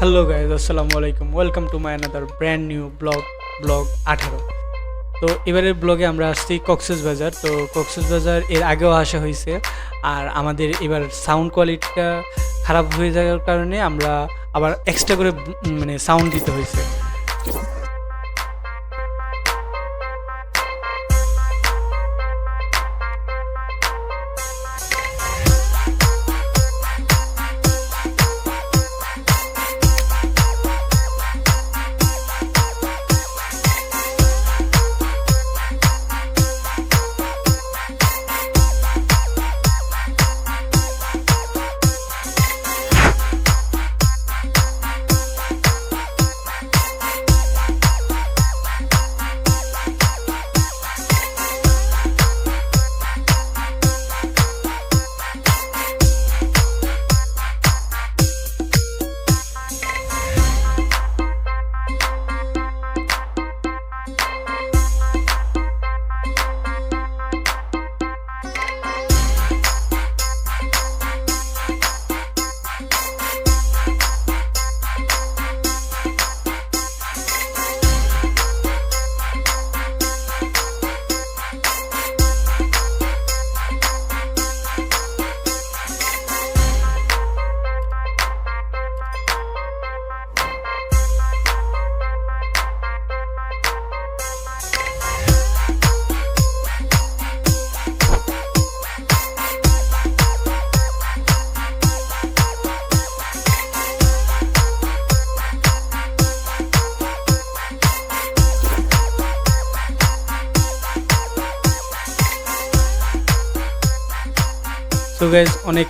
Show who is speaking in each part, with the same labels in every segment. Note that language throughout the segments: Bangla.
Speaker 1: হ্যালো গাইজ আসসালামু আলাইকুম welcome to my another brand new vlog vlog আঠারো তো এবারের ব্লগে আমরা আসছি কক্সেস বাজার তো কক্সেস বাজার এর আগেও আসা হয়েছে। আর আমাদের এবার সাউন্ড কোয়ালিটিটা খারাপ হয়ে যাওয়ার কারণে আমরা আবার এক্সট্রা করে মানে সাউন্ড দিতে হয়েছে। সো গাইজ অনেক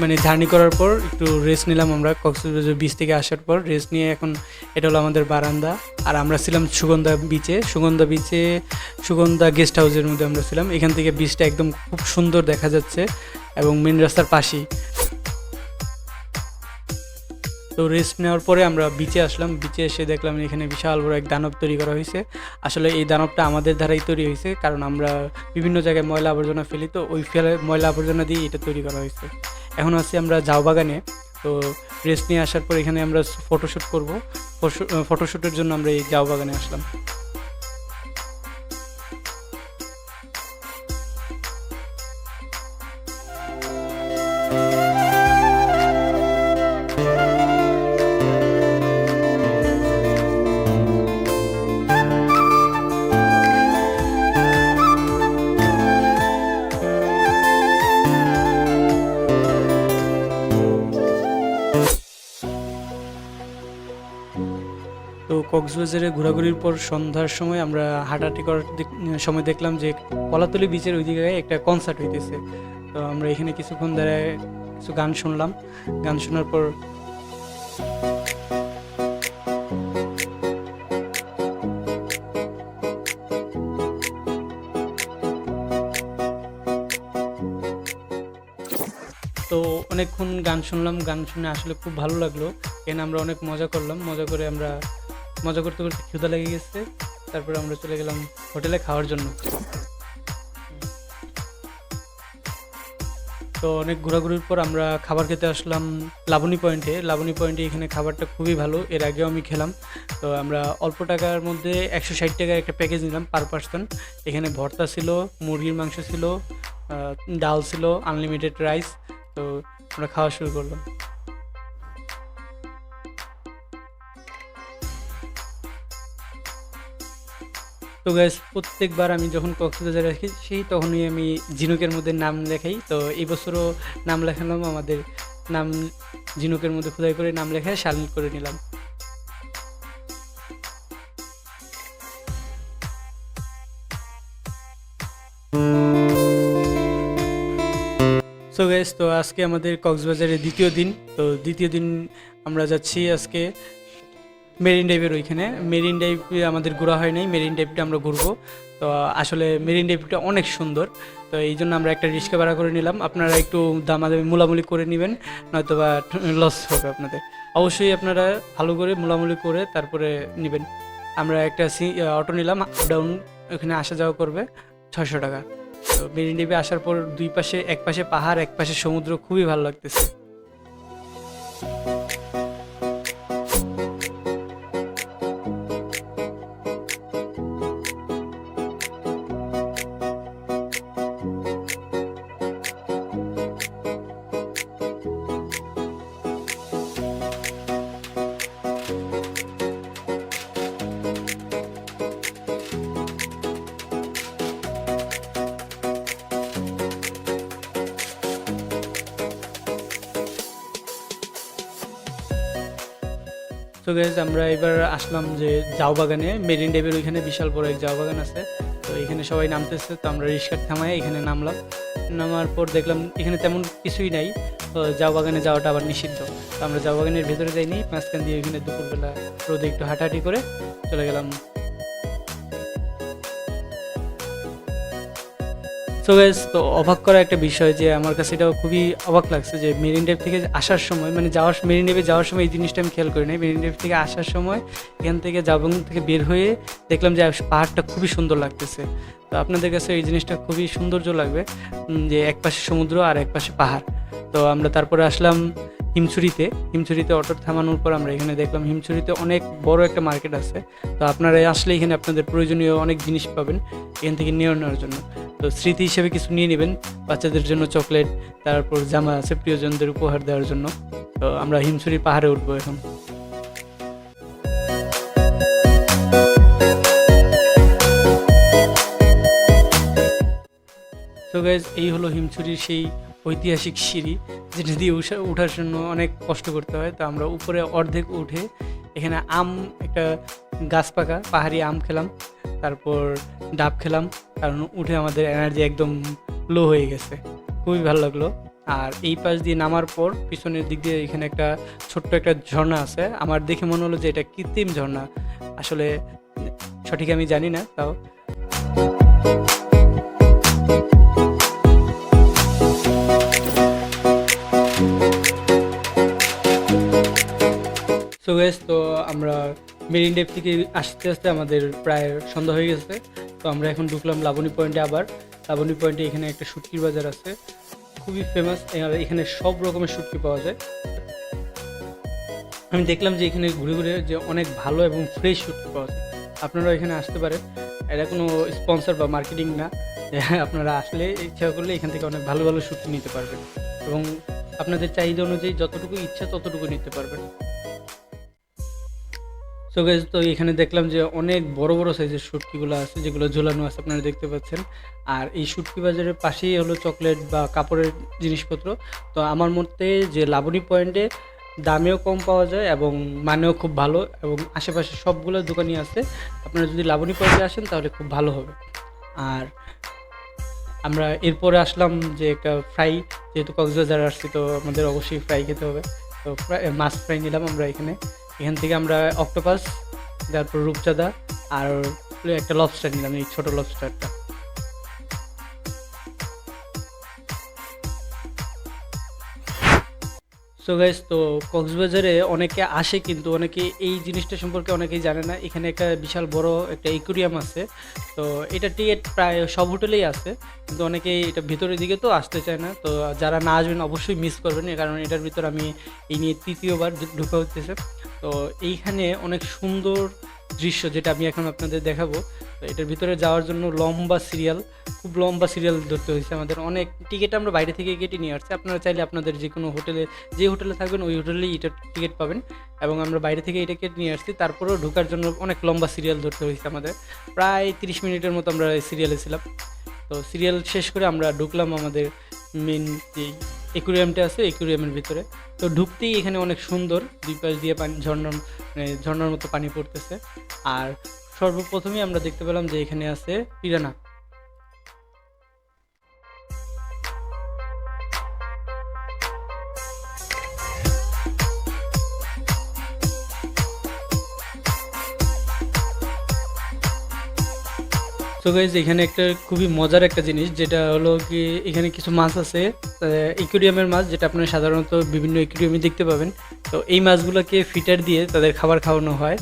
Speaker 1: মানে জার্নি করার পর একটু রেস্ট নিলাম আমরা। কক্সবাজার বিচ থেকে আসার পর রেস্ট নিয়ে এখন এটা হলো আমাদের বারান্দা। আর আমরা ছিলাম সুগন্ধা বিচে সুগন্ধা বিচে সুগন্ধা গেস্ট হাউসের মধ্যে আমরা ছিলাম। এখান থেকে বিচটা একদম খুব সুন্দর দেখা যাচ্ছে এবং মেন রাস্তার পাশেই। তো রেস্ট নেওয়ার পরে আমরা বিচে আসলাম। বিচে এসে দেখলাম এখানে বিশাল বড় এক দানব তৈরি করা হয়েছে। আসলে এই দানবটা আমাদের দ্বারাই তৈরি হয়েছে, কারণ আমরা বিভিন্ন জায়গায় ময়লা আবর্জনা ফেলি, তো ওই ফেলে ময়লা আবর্জনা দিয়ে এটা তৈরি করা হয়েছে। এখন আছি আমরা যাও বাগানে, তো রেস্ট নিয়ে আসার পর এখানে আমরা ফটোশ্যুট করব। ফটোশ্যুটের জন্য আমরা এই যাও বাগানে আসলাম। কক্সবাজারে ঘোরাঘুরির পর সন্ধ্যার সময় আমরা হাঁটাহাঁটি করার সময় দেখলাম যে কলাতলি বিচের ওই জায়গায় একটা কনসার্ট হইতেছে। তো আমরা এখানে কিছুক্ষণ দাঁড়ায় কিছু গান শুনলাম। গান শোনার পর তো অনেকক্ষণ গান শুনলাম। গান শুনে আসলে খুব ভালো লাগল। এখানে আমরা অনেক মজা করলাম। মজা করে আমরা মজা করতে করতে ক্ষুধা লেগে গেছে। তারপরে আমরা চলে গেলাম হোটেলে খাওয়ার জন্য। তো অনেক ঘোরাঘুরির পর আমরা খাবার খেতে আসলাম লাবণী পয়েন্টে লাবণী পয়েন্টে এখানে খাবারটা খুবই ভালো, এর আগেও আমি খেলাম। তো আমরা অল্প টাকার মধ্যে একশো ষাট টাকার একটা প্যাকেজ নিলাম পার পার্সন এখানে ভর্তা ছিল, মুরগির মাংস ছিল ডাল ছিল আনলিমিটেড রাইস তো আমরা খাওয়া শুরু করলাম। তো গ্যাস প্রত্যেকবার আমি যখন কক্সবাজার রাখি সেই তখনই আমি ঝিনুকের মধ্যে নাম লেখাই। তো এই বছরও নাম লেখালাম, আমাদের নাম ঝিনুকের মধ্যে খোদাই করে নাম লেখায় সামিল করে নিলাম। সো গ্যাস তো আজকে আমাদের কক্সবাজারের দ্বিতীয় দিন। তো দ্বিতীয় দিন আমরা যাচ্ছি আজকে মেরিন ড্রাইভের ওইখানে। মেরিন ড্রাইভ আমাদের ঘোরা হয় নাই, মেরিন ড্রাইভটা আমরা ঘুরবো। তো আসলে মেরিন ড্রাইভটা অনেক সুন্দর। তো এই জন্য আমরা একটা রিক্সা ভাড়া করে নিলাম। আপনারা একটু দামাদামি মোলামুলি করে নেবেন নয়তো বা লস হবে আপনাদের। অবশ্যই আপনারা ভালো করে মূলামূলি করে তারপরে নেবেন। আমরা একটা সি অটো নিলাম আপ ডাউন ওখানে আসা যাওয়া করবে, ছয়শো টাকা। তো মেরিন ড্রাইভে আসার পর দুই পাশে, এক পাশে পাহাড়, এক পাশে সমুদ্র, খুবই ভালো লাগতেছে। তো গাইজ আমরা এবার আসলাম যে জাউ বাগানে মেরিন ডেভের ওইখানে বিশাল বড় এক জাউ বাগান আছে। তো এখানে সবাই নামতেছে, তো আমরা রিক্সার থামায় এখানে নামলাম। নামার পর দেখলাম এখানে তেমন কিছুই নাই, তো জাউ বাগানে যাওয়াটা আবার নিষিদ্ধ। তো আমরা জাউ বাগানের ভেতরে যাইনি, মাঝখান দিয়ে ওইখানে দুপুরবেলা রোদে একটু হাঁটাহাঁটি করে চলে গেলাম। সো গাইজ তো অবাক করা একটা বিষয় যে আমার কাছে এটাও খুবই অবাক লাগছে যে মেরিন ড্রাইভ থেকে আসার সময় মানে যাওয়ার মেরিন ড্রাইভে যাওয়ার সময় এই জিনিসটা আমি খেয়াল করি নাই। মেরিন ড্রাইভ থেকে আসার সময় এখান থেকে জাবং থেকে বের হয়ে দেখলাম যে পাহাড়টা খুবই সুন্দর লাগতেছে। তো আপনাদের কাছে এই জিনিসটা খুবই সৌন্দর্য লাগবে যে এক পাশে সমুদ্র আর এক পাশে পাহাড়। তো আমরা তারপরে আসলাম হিমছুরিতে হিমছুরিতে অটো থামানোর পর আমরা এখানে দেখলাম হিমছড়িতে অনেক বড় একটা মার্কেট আছে। তো আপনারা আসলে এখানে আপনাদের প্রয়োজনীয় অনেক জিনিস পাবেন এখান থেকে নিয়ে নেওয়ার জন্য। তো স্মৃতি হিসেবে কিছু নিয়ে নেবেন, বাচ্চাদের জন্য চকলেট, তারপর জামা আছে প্রিয়জনদের উপহার দেওয়ার জন্য। তো আমরা হিমছুরি পাহাড়ে উঠবো এখন। তো গাইজ এই হলো হিমছড়ির সেই ঐতিহাসিক সিঁড়ি, যেটা দিয়ে উঠা- ওঠার জন্য অনেক কষ্ট করতে হয়। তো আমরা উপরে অর্ধেক উঠে এখানে আম, একটা গাছ পাকা, পাহাড়ি আম খেলাম, তারপর ডাব খেলাম, কারণ উঠে আমাদের এনার্জি একদম লো হয়ে গেছে। খুবই ভালো লাগল। আর এই পাশ দিয়ে নামার পর পিছনের দিক দিয়ে এখানে একটা ছোট্ট একটা ঝর্ণা আছে। আমার দেখে মনে হলো যে এটা কৃত্রিম ঝর্ণা। আসলে সঠিক আমি জানি না, তাও। সো গেস তো আমরা মেরিন ডেপ থেকে আসতে আসতে আমাদের প্রায় সন্ধ্যা হয়ে গেছে। তো আমরা এখন ঢুকলাম লাবণী পয়েন্টে আবার। লাবণী পয়েন্টে এখানে একটা শুটকির বাজার আছে। খুবই ফেমাস এখানে সব রকমের শুটকি পাওয়া যায়। আমি দেখলাম যে এখানে ঘুরে ঘুরে যে অনেক ভালো এবং ফ্রেশ শুটকি পাওয়া যায়। আপনারা এখানে আসতে পারেন। এটা কোনো স্পন্সর বা মার্কেটিং না। আপনারা আসলে ইচ্ছা করলে এখান থেকে অনেক ভালো ভালো শুটকি নিতে পারবেন। এবং আপনাদের চাহিদা অনুযায়ী যতটুকু ইচ্ছা ততটুকু নিতে পারবেন। সো গাইজ তো এখানে দেখলাম যে অনেক বড় বড় সাইজের শুটকিগুলো আছে, যেগুলো ঝোলানো আছে, আপনারা দেখতে পাচ্ছেন। আর এই শুটকি বাজারের পাশেই হলো চকলেট বা কাপড়ের জিনিসপত্র। তো আমার মতে যে লাবণী পয়েন্টে দামেও কম পাওয়া যায় এবং মানেও খুব ভালো এবং আশেপাশে সবগুলো দোকানই আছে। আপনারা যদি লাবণী পয়েন্টে আসেন, তাহলে খুব ভালো হবে। আর আমরা এরপরে আসলাম যে একটা ফ্রাই যেহেতু কক্সবাজার আসছি, তো আমাদের অবশ্যই ফ্রাই খেতে হবে। তো ফ্রাই মাছ ফ্রাই নিলাম আমরা এখানে। এখান থেকে আমরা অক্টোপাস তারপর রূপচাঁদা আর একটা লবস্টার নিলাম, এই ছোটো লবস্টারটা সো গাইস তো কক্সবাজারে অনেকে আসে কিন্তু অনেকে এই জিনিসটা সম্পর্কে অনেকেই জানে না। এখানে একটা বিশাল বড় একটা একুরিয়াম আছে। তো এটা টিকিট প্রায় সব হোটেলেই আছে। কিন্তু অনেকেই এটা ভিতরের দিকে তো আসতে চায় না। তো যারা না আসবেন অবশ্যই মিস করবেন। কারণ এটার ভিতর আমি এই নিয়ে তৃতীয়বার ঢুকা হচ্ছে তো এইখানে অনেক সুন্দর দৃশ্য যেটা আমি এখন আপনাদের দেখাবো। তো এটার ভিতরে যাওয়ার জন্য লম্বা সিরিয়াল, খুব লম্বা সিরিয়াল ধরতে হয়েছে আমাদের। অনেক টিকিট আমরা বাইরে থেকে কেটে নিয়ে আসছি। আপনারা চাইলে আপনাদের যে কোনো হোটেলে, যে হোটেলে থাকবেন, ওই হোটেলেই এটা টিকিট পাবেন। এবং আমরা বাইরে থেকে এটা কেটে নিয়ে আসছি। তারপরেও ঢোকার জন্য অনেক লম্বা সিরিয়াল ধরতে হয়েছে আমাদের। প্রায় তিরিশ মিনিটের মতো আমরা সিরিয়ালে ছিলাম। তো সিরিয়াল শেষ করে আমরা ঢুকলাম আমাদের মেন যে একুরিয়ামটা আছে, একুরিয়ামের ভিতরে। তো ঢুকতেই এখানে অনেক সুন্দর, দুই পাশ দিয়ে পানি, ঝর্ণার মানে ঝর্ণার মতো পানি পড়তেছে। আর সর্বপ্রথমেই আমরা দেখতে পেলাম যে এখানে আছে পিরানা। তো গাইজ এখানে একটা খুবই মজার একটা জিনিস, যেটা হলো কি, এখানে কিছু মাছ আছে ইকুরিয়ামের মাছ, যেটা আপনারা সাধারণত বিভিন্ন ইকুরিয়ামে দেখতে পাবেন। তো এই মাছগুলোকে ফিটার দিয়ে তাদের খাবার খাওয়ানো হয়,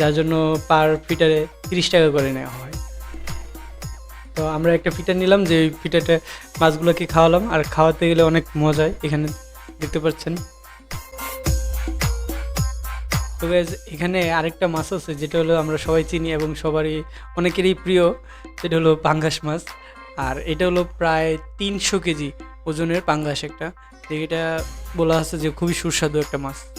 Speaker 1: যার জন্য পার ফিটারে তিরিশ টাকা করে নেওয়া হয়। তো আমরা একটা ফিটার নিলাম, যে ফিটারটা মাছগুলোকে খাওয়ালাম, আর খাওয়াতে গেলে অনেক মজায় এখানে দেখতে পাচ্ছেন। তো guys, এখানে আরেকটা মাছ আছে যেটা হলো আমরা সবাই চিনি এবং সবারই অনেকেরই প্রিয় সেটা হলো পাঙ্গাস মাছ। আর এটা হলো প্রায় তিনশো কেজি ওজনের পাঙ্গাস একটা। এটা বলা আছে যে খুবই সুস্বাদু একটা মাছ।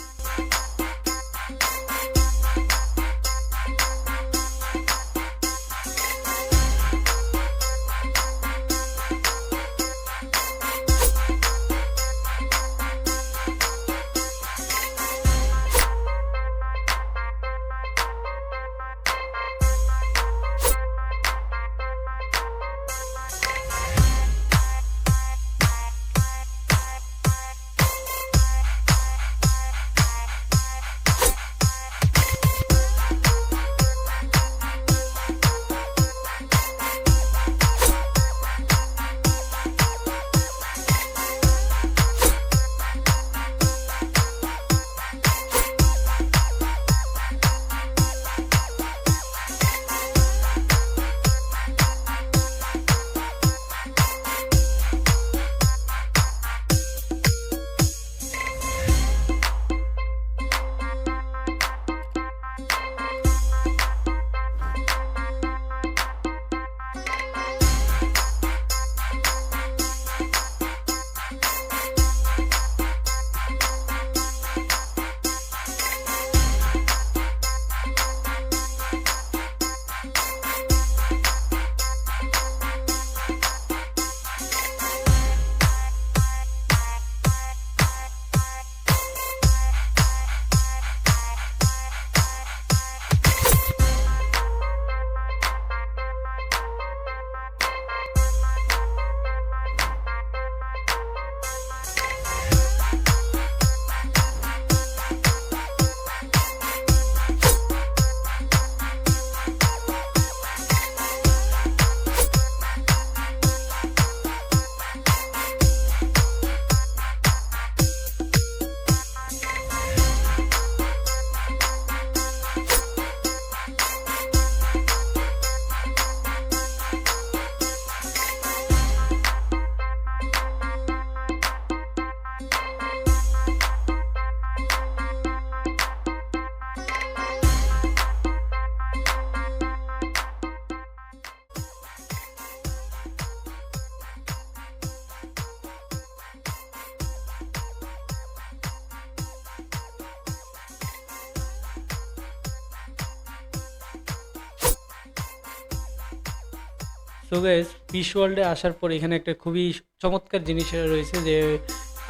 Speaker 1: সো গাইজ ফিশ ওয়ার্ল্ডে আসার পর এখানে একটা খুবই চমৎকার জিনিস রয়েছে যে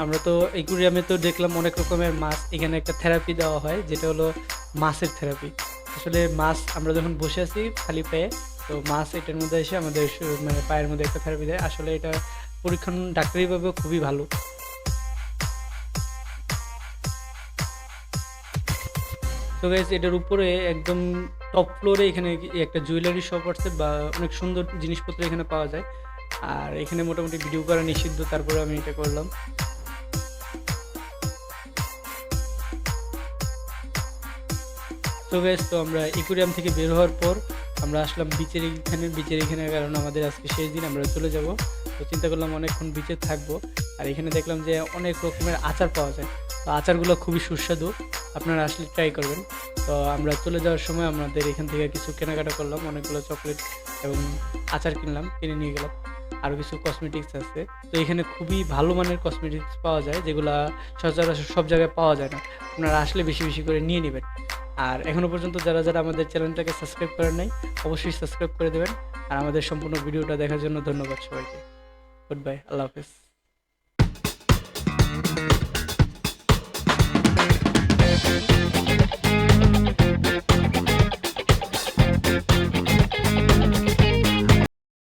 Speaker 1: আমরা তো একুরিয়ামে তো দেখলাম অনেক রকমের মাছ। এখানে একটা থেরাপি দেওয়া হয়, যেটা হলো মাছের থেরাপি আসলে মাছ আমরা যখন বসে আছি খালি পায়ে, তো মাছ এটার মধ্যে এসে আমাদের মানে পায়ের মধ্যে একটা থেরাপি দেয়। আসলে এটা পরীক্ষণ ডাক্তারিভাবেও খুবই ভালো। তো গাইজ এটার উপরে একদম টপ ফ্লোরে এখানে একটা জুয়েলারি শপ আছে বা অনেক সুন্দর জিনিসপত্র এখানে পাওয়া যায়। আর এখানে মোটামুটি ভিডিও করা নিষিদ্ধ তারপরে আমি এটা করলাম। তো গাইজ তো আমরা একুরিয়াম থেকে বের হওয়ার পর আমরা আসলাম বিচের এখানে। বিচের এখানে কারণ আমাদের আজকে শেষ দিন, আমরা চলে যাব। তো চিন্তা করলাম অনেকক্ষণ বিচে থাকব। আর এখানে দেখলাম যে অনেক রকমের আচার পাওয়া যায়। তো আচারগুলো খুবই সুস্বাদু। আপনারা আসলে ট্রাই করবেন। তো আমরা চলে যাওয়ার সময় আমাদের এখান থেকে কিছু কেনাকাটা করলাম, অনেকগুলো চকলেট এবং আচার কিনলাম, কিনে নিয়ে গেলাম। আরও কিছু কসমেটিক্স আছে। তো এখানে খুবই ভালো মানের কসমেটিক্স পাওয়া যায়, যেগুলা সচরাচর সব জায়গায় পাওয়া যায় না। আপনারা আসলে বেশি বেশি করে নিয়ে নেবেন। আর এখনও পর্যন্ত যারা যারা আমাদের চ্যানেলটাকে সাবস্ক্রাইব করেন নাই, অবশ্যই সাবস্ক্রাইব করে দেবেন। আর আমাদের সম্পূর্ণ ভিডিওটা দেখার জন্য ধন্যবাদ সবাইকে। গুড বাই আল্লাহ হাফেজ।